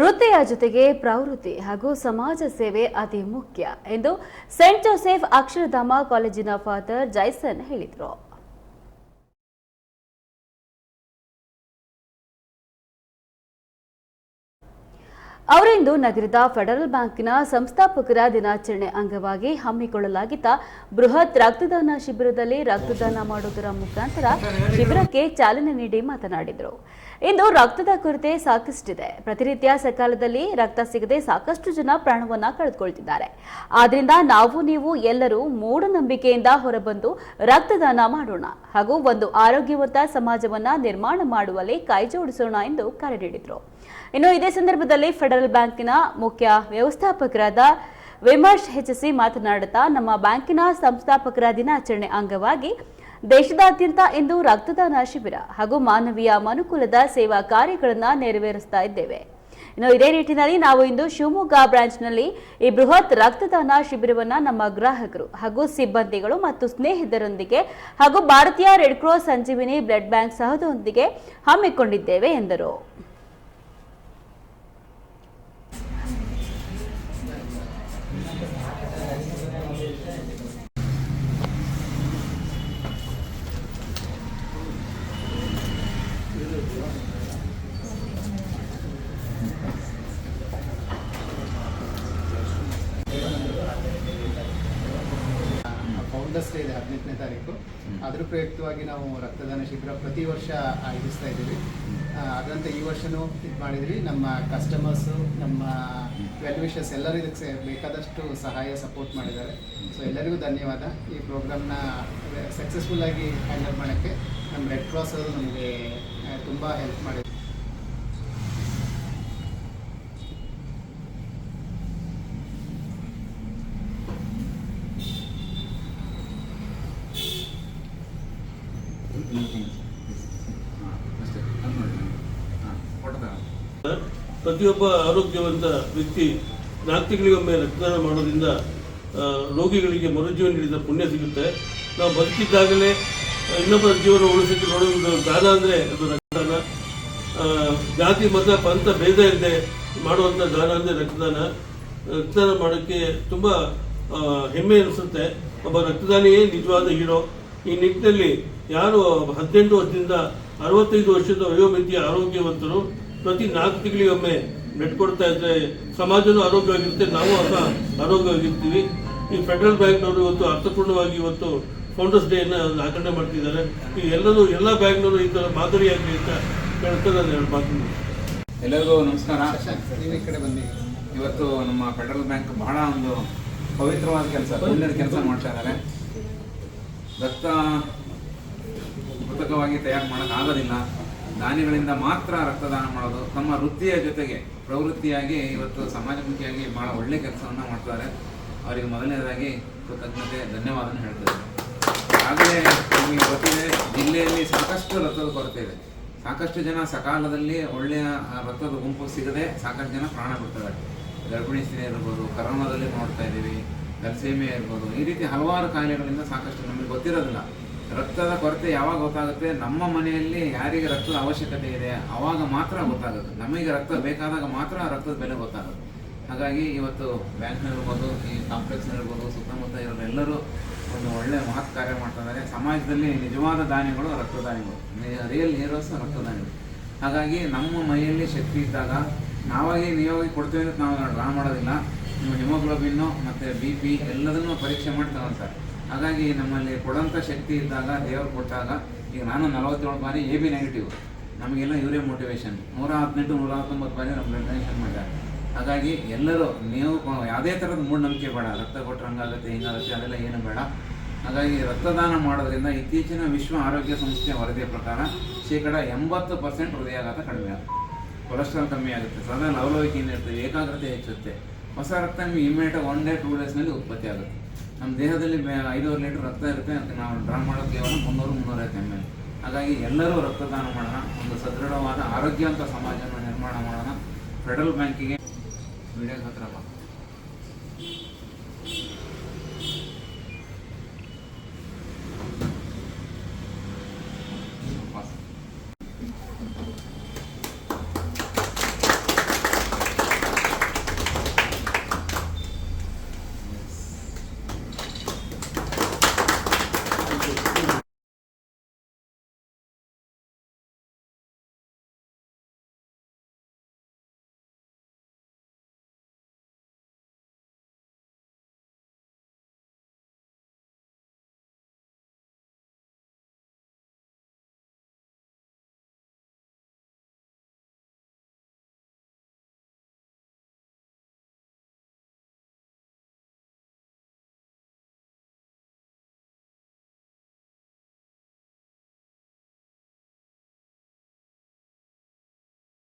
ವೃತ್ತಿಯ ಜೊತೆಗೆ ಪ್ರವೃತ್ತಿ ಹಾಗೂ ಸಮಾಜ ಸೇವೆ ಅತಿ ಮುಖ್ಯ ಎಂದು ಸೆಂಟ್ ಜೋಸೆಫ್ ಅಕ್ಷರಧಾಮ ಕಾಲೇಜಿನ ಫಾದರ್ ಜೈಸನ್ ಹೇಳಿದರು. ಅವರಿಂದು ನಗರದ ಫೆಡರಲ್ ಬ್ಯಾಂಕಿನ ಸಂಸ್ಥಾಪಕರ ದಿನಾಚರಣೆ ಅಂಗವಾಗಿ ಹಮ್ಮಿಕೊಳ್ಳಲಾಗಿದ್ದ ಬೃಹತ್ ರಕ್ತದಾನ ಶಿಬಿರದಲ್ಲಿ ರಕ್ತದಾನ ಮಾಡುವುದರ ಮುಖಾಂತರ ಶಿಬಿರಕ್ಕೆ ಚಾಲನೆ ನೀಡಿ ಮಾತನಾಡಿದರು. ಇಂದು ರಕ್ತದ ಕೊರತೆ ಸಾಕಷ್ಟಿದೆ. ಪ್ರತಿನಿತ್ಯ ಸಕಾಲದಲ್ಲಿ ರಕ್ತ ಸಿಗದೆ ಸಾಕಷ್ಟು ಜನ ಪ್ರಾಣವನ್ನ ಕಳೆದುಕೊಳ್ತಿದ್ದಾರೆ. ಆದ್ರಿಂದ ನಾವು ನೀವು ಎಲ್ಲರೂ ಮೂಢನಂಬಿಕೆಯಿಂದ ಹೊರಬಂದು ರಕ್ತದಾನ ಮಾಡೋಣ. ಹಾಗೂ ಒಂದು ಆರೋಗ್ಯವಂತ ಸಮಾಜವನ್ನ ನಿರ್ಮಾಣ ಮಾಡುವಲ್ಲಿ ಕೈಜೋಡಿಸೋಣ ಎಂದು ಕರೆ ನೀಡಿದರು. ಇನ್ನು ಇದೇ ಸಂದರ್ಭದಲ್ಲಿ ಫೆಡರಲ್ ಬ್ಯಾಂಕಿನ ಮುಖ್ಯ ವ್ಯವಸ್ಥಾಪಕರಾದ ವಿಮರ್ಶ್ ಹೆಚ್ಚಿಸಿ ಮಾತನಾಡುತ್ತಾ ನಮ್ಮ ಬ್ಯಾಂಕಿನ ಸಂಸ್ಥಾಪಕರ ದಿನಾಚರಣೆ ಅಂಗವಾಗಿ ದೇಶದಾದ್ಯಂತ ಇಂದು ರಕ್ತದಾನ ಶಿಬಿರ ಹಾಗೂ ಮಾನವೀಯ ಮನುಕುಲದ ಸೇವಾ ಕಾರ್ಯಗಳನ್ನು ನೆರವೇರಿಸ್ತಾ ಇದ್ದೇವೆ. ಇನ್ನು ಇದೇ ನಿಟ್ಟಿನಲ್ಲಿ ನಾವು ಇಂದು ಶಿವಮೊಗ್ಗ ಬ್ರಾಂಚ್ನಲ್ಲಿ ಈ ಬೃಹತ್ ರಕ್ತದಾನ ಶಿಬಿರವನ್ನು ನಮ್ಮ ಗ್ರಾಹಕರು ಹಾಗೂ ಸಿಬ್ಬಂದಿಗಳು ಮತ್ತು ಸ್ನೇಹಿತರೊಂದಿಗೆ ಹಾಗೂ ಭಾರತೀಯ Red Cross Sanjeevini blood bank ಸಹದೊಂದಿಗೆ ಹಮ್ಮಿಕೊಂಡಿದ್ದೇವೆ ಎಂದರು. ಡೇ ಇದೆ ಹದಿನೆಂಟನೇ ತಾರೀಕು. ಅದ್ರ ಪ್ರಯುಕ್ತವಾಗಿ ನಾವು ರಕ್ತದಾನ ಶಿಬಿರ ಪ್ರತಿ ವರ್ಷ ಆಯೋಜಿಸ್ತಾ ಇದ್ದೀವಿ. ಹಾಗಂತ ಅದರಂತೆ ಈ ವರ್ಷನೂ ಇದು ಮಾಡಿದ್ವಿ. ನಮ್ಮ ಕಸ್ಟಮರ್ಸು ನಮ್ಮ ವೆಲ್ ವಿಷಸ್ ಎಲ್ಲರೂ ಇದಕ್ಕೆ ಬೇಕಾದಷ್ಟು ಸಹಾಯ ಸಪೋರ್ಟ್ ಮಾಡಿದ್ದಾರೆ. ಸೊ ಎಲ್ಲರಿಗೂ ಧನ್ಯವಾದ. ಈ ಪ್ರೋಗ್ರಾಮ್ನ ಸಕ್ಸಸ್ಫುಲ್ಲಾಗಿ ಹ್ಯಾಂಡಲ್ ಮಾಡೋಕ್ಕೆ ನಮ್ಮ ರೆಡ್ ಕ್ರಾಸ್ ಅವರು ನಮಗೆ ತುಂಬ ಹೆಲ್ಪ್ ಮಾಡಿದ್ದಾರೆ ಪ್ರತಿಯೊಬ್ಬ ಆರೋಗ್ಯವಂತ ವ್ಯಕ್ತಿ ನಾಲ್ಕು ತಿಂಗಳಿಗೊಮ್ಮೆ ರಕ್ತದಾನ ಮಾಡೋದ್ರಿಂದ ರೋಗಿಗಳಿಗೆ ಮರುಜೀವನ ನೀಡಿದ ಪುಣ್ಯ ಸಿಗುತ್ತೆ. ನಾವು ಬದುಕಿದ್ದಾಗಲೇ ಇನ್ನೊಬ್ಬರ ಜೀವನ ಉಳಿಸಿದ್ದು ನೋಡುವುದು ದಾನ ಅಂದರೆ ಅದು ರಕ್ತದಾನ. ಜಾತಿ, ಮತ, ಪಂಥ, ಭೇದ ಇಲ್ಲದೆ ಮಾಡುವಂಥ ದಾನ ಅಂದರೆ ರಕ್ತದಾನ. ರಕ್ತದಾನ ಮಾಡೋಕ್ಕೆ ತುಂಬ ಹೆಮ್ಮೆ ಅನಿಸುತ್ತೆ. ಒಬ್ಬ ರಕ್ತದಾನಿಯೇ ನಿಜವಾದ ಹೀರೋ. ಈ ನಿಟ್ಟಿನಲ್ಲಿ ಯಾರು ಹದಿನೆಂಟು ವರ್ಷದಿಂದ ಅರವತ್ತೈದು ವರ್ಷದ ವಯೋಮಿತಿಯ ಆರೋಗ್ಯವಂತರು ಪ್ರತಿ ನಾಲ್ಕು ತಿಂಗಳಿಗೊಮ್ಮೆ ನೆಟ್ಕೊಡ್ತಾ ಕೊಡ್ತಾ ಇದ್ರೆ ಸಮಾಜನೂ ಆರೋಗ್ಯವಾಗಿರುತ್ತೆ, ನಾವು ಅಂತ ಆರೋಗ್ಯವಾಗಿರ್ತೀವಿ. ಈ ಫೆಡರಲ್ ಬ್ಯಾಂಕ್ನವರು ಇವತ್ತು ಅರ್ಥಪೂರ್ಣವಾಗಿ ಇವತ್ತು ಫೌಂಡರ್ಸ್ ಡೇನ ಆಚರಣೆ ಮಾಡ್ತಿದ್ದಾರೆ. ಈ ಎಲ್ಲರೂ ಎಲ್ಲ ಬ್ಯಾಂಕ್ನವರು ಈ ಥರ ಮಾದರಿಯಾಗಲಿ ಅಂತ ಹೇಳ್ತಾರೆ, ನಾನು ಎರಡು ಮಾತು ಎಲ್ಲರಿಗೂ ನಮಸ್ಕಾರ. ಈ ಕಡೆ ಬನ್ನಿ. ಇವತ್ತು ನಮ್ಮ ಫೆಡರಲ್ ಬ್ಯಾಂಕ್ ಬಹಳ ಒಂದು ಪವಿತ್ರವಾದ ಕೆಲಸ, ಪುಣ್ಯದ ಕೆಲಸ ಮಾಡ್ತಾ ಇದ್ದಾರೆ. ರಕ್ತ ಕೃತಕವಾಗಿ ತಯಾರು ಮಾಡೋಕ್ಕಾಗೋದಿಲ್ಲ. ದಾನಿಗಳಿಂದ ಮಾತ್ರ ರಕ್ತದಾನ ಮಾಡೋದು ತಮ್ಮ ವೃತ್ತಿಯ ಜೊತೆಗೆ ಪ್ರವೃತ್ತಿಯಾಗಿ ಇವತ್ತು ಸಮಾಜಮುಖಿಯಾಗಿ ಬಹಳ ಒಳ್ಳೆ ಕೆಲಸವನ್ನು ಮಾಡ್ತಾರೆ. ಅವರಿಗೆ ಮೊದಲನೇದಾಗಿ ಕೃತಜ್ಞತೆ ಧನ್ಯವಾದ ಹೇಳ್ತಾರೆ ಆಗಲೇ ನಿಮಗೆ ಗೊತ್ತಿದೆ, ಜಿಲ್ಲೆಯಲ್ಲಿ ಸಾಕಷ್ಟು ರಕ್ತದ ಕೊರತೆ ಇದೆ. ಸಾಕಷ್ಟು ಜನ ಸಕಾಲದಲ್ಲಿ ಒಳ್ಳೆಯ ರಕ್ತದ ಗುಂಪು ಸಿಗದೆ ಸಾಕಷ್ಟು ಜನ ಪ್ರಾಣ ಬಿಡ್ತಾರೆ. ಗರ್ಭಿಣಿ ಸ್ತ್ರೀ ಇರ್ಬೋದು ಕರೋನಾದಲ್ಲಿ ನೋಡ್ತಾ ಇದ್ದೀವಿ ಗರ್ಸೇಮೆ ಇರ್ಬೋದು, ಈ ರೀತಿ ಹಲವಾರು ಕಾಯಿಲೆಗಳಿಂದ ಸಾಕಷ್ಟು ನಮಗೆ ಗೊತ್ತಿರೋದಿಲ್ಲ. ರಕ್ತದ ಕೊರತೆ ಯಾವಾಗ ಗೊತ್ತಾಗುತ್ತೆ? ನಮ್ಮ ಮನೆಯಲ್ಲಿ ಯಾರಿಗೆ ರಕ್ತದ ಅವಶ್ಯಕತೆ ಇದೆ? ಆವಾಗ ಮಾತ್ರ ಗೊತ್ತಾಗುತ್ತೆ. ನಮಗೆ ರಕ್ತ ಬೇಕಾದಾಗ ಮಾತ್ರ ರಕ್ತದ ಬೆಲೆ ಗೊತ್ತಾಗುತ್ತೆ. ಹಾಗಾಗಿ ಇವತ್ತು ಬ್ಯಾಂಕ್ನಲ್ಲಿರ್ಬೋದು ಈ ಕಾಂಪ್ಲೆಕ್ಸ್ನಲ್ಲಿರ್ಬೋದು ಸುತ್ತಮುತ್ತ ಎಲ್ಲರೂ ಒಂದು ಒಳ್ಳೆ ಮಹತ್ ಕಾರ್ಯ ಮಾಡ್ತಾ ಇದ್ದಾರೆ. ಸಮಾಜದಲ್ಲಿ ನಿಜವಾದ ದಾನಿಗಳು ರಕ್ತದಾನಿಗಳು. Real heroes ರಕ್ತದಾನಿಗಳು. ಹಾಗಾಗಿ ನಮ್ಮ ಮೈಯಲ್ಲಿ ಶಕ್ತಿ ಇದ್ದಾಗ ನಾವಾಗಿ ನೀವಾಗಿ ಕೊಡ್ತೇವೆ ಅಂತ ನಾವು ಡ್ರಾ ಮಾಡೋದಿಲ್ಲ. ನಿಮ್ಮ ಹಿಮೋಗ್ಲೋಬಿನ್ನು ಮತ್ತು ಬಿ ಪಿ ಎಲ್ಲದನ್ನೂ ಪರೀಕ್ಷೆ ಮಾಡಿ ತಗೊಳ್ತಾರೆ ಹಾಗಾಗಿ ನಮ್ಮಲ್ಲಿ ಕೊಡೋಂಥ ಶಕ್ತಿ ಇದ್ದಾಗ, ದೇವರು ಕೊಟ್ಟಾಗ, ಈಗ ನಾನು ನಲವತ್ತೇಳು ಬಾರಿ ಎ ಬಿ ನೆಗೆಟಿವ್ ನಮಗೆಲ್ಲ ಇವರೇ ಮೋಟಿವೇಶನ್ ನೂರ ಹದಿನೆಂಟು ನೂರ ಹತ್ತೊಂಬತ್ತು ಬಾರಿ ನಮ್ಮ ಬ್ಲಡ್ ಮಾಡಿದ್ದಾರೆ. ಹಾಗಾಗಿ ಎಲ್ಲರೂ ನೀವು ಯಾವುದೇ ಥರದ ಮೂಢನಂಬಿಕೆ ಬೇಡ. ರಕ್ತ ಕೊಟ್ಟರೆ ಹಂಗಾಗುತ್ತೆ, ಹಿಂಗಾಗುತ್ತೆ, ಅದೆಲ್ಲ ಏನು ಬೇಡ. ಹಾಗಾಗಿ ರಕ್ತದಾನ ಮಾಡೋದ್ರಿಂದ ಇತ್ತೀಚಿನ ವಿಶ್ವ ಆರೋಗ್ಯ ಸಂಸ್ಥೆಯ ವರದಿಯ ಪ್ರಕಾರ ಶೇಕಡ ಎಂಬತ್ತು ಪರ್ಸೆಂಟ್ ಹೃದಯಾಘಾತ ಕಡಿಮೆ ಆಗುತ್ತೆ. ಕೊಲೆಸ್ಟ್ರಾಲ್ ಕಮ್ಮಿ ಆಗುತ್ತೆ. ಸದಾ ಲವಲವಿಕೆಯಿಂದ ಇರ್ತದೆ ಏಕಾಗ್ರತೆ ಹೆಚ್ಚುತ್ತೆ. ಹೊಸ ರಕ್ತ ನಿಮಗೆ ಇಮಿಡಿಯೇಟಾಗಿ ಒನ್ ಡೇ ಟೂ ಡೇಸ್ನಲ್ಲಿ ಉತ್ಪತ್ತಿ ಆಗುತ್ತೆ. ನಮ್ಮ ದೇಹದಲ್ಲಿ ಐದೂವರೆ ಲೀಟರ್ ರಕ್ತ ಇರುತ್ತೆ ಅಂತ ನಾವು ಡ್ರಾ ಮಾಡೋದು ಕೇವಲ ಮುನ್ನೂರು, ಮುನ್ನೂರೈವತ್ತು ಎಂ ಎಲ್ ಹಾಗಾಗಿ ಎಲ್ಲರೂ ರಕ್ತದಾನ ಮಾಡೋಣ, ಒಂದು ಸದೃಢವಾದ, ಆರೋಗ್ಯವಂತ ಸಮಾಜವನ್ನು ನಿರ್ಮಾಣ ಮಾಡೋಣ. ಫೆಡರಲ್ ಬ್ಯಾಂಕಿಗೆ ವಿಡಿಯೋ ಹತ್ರ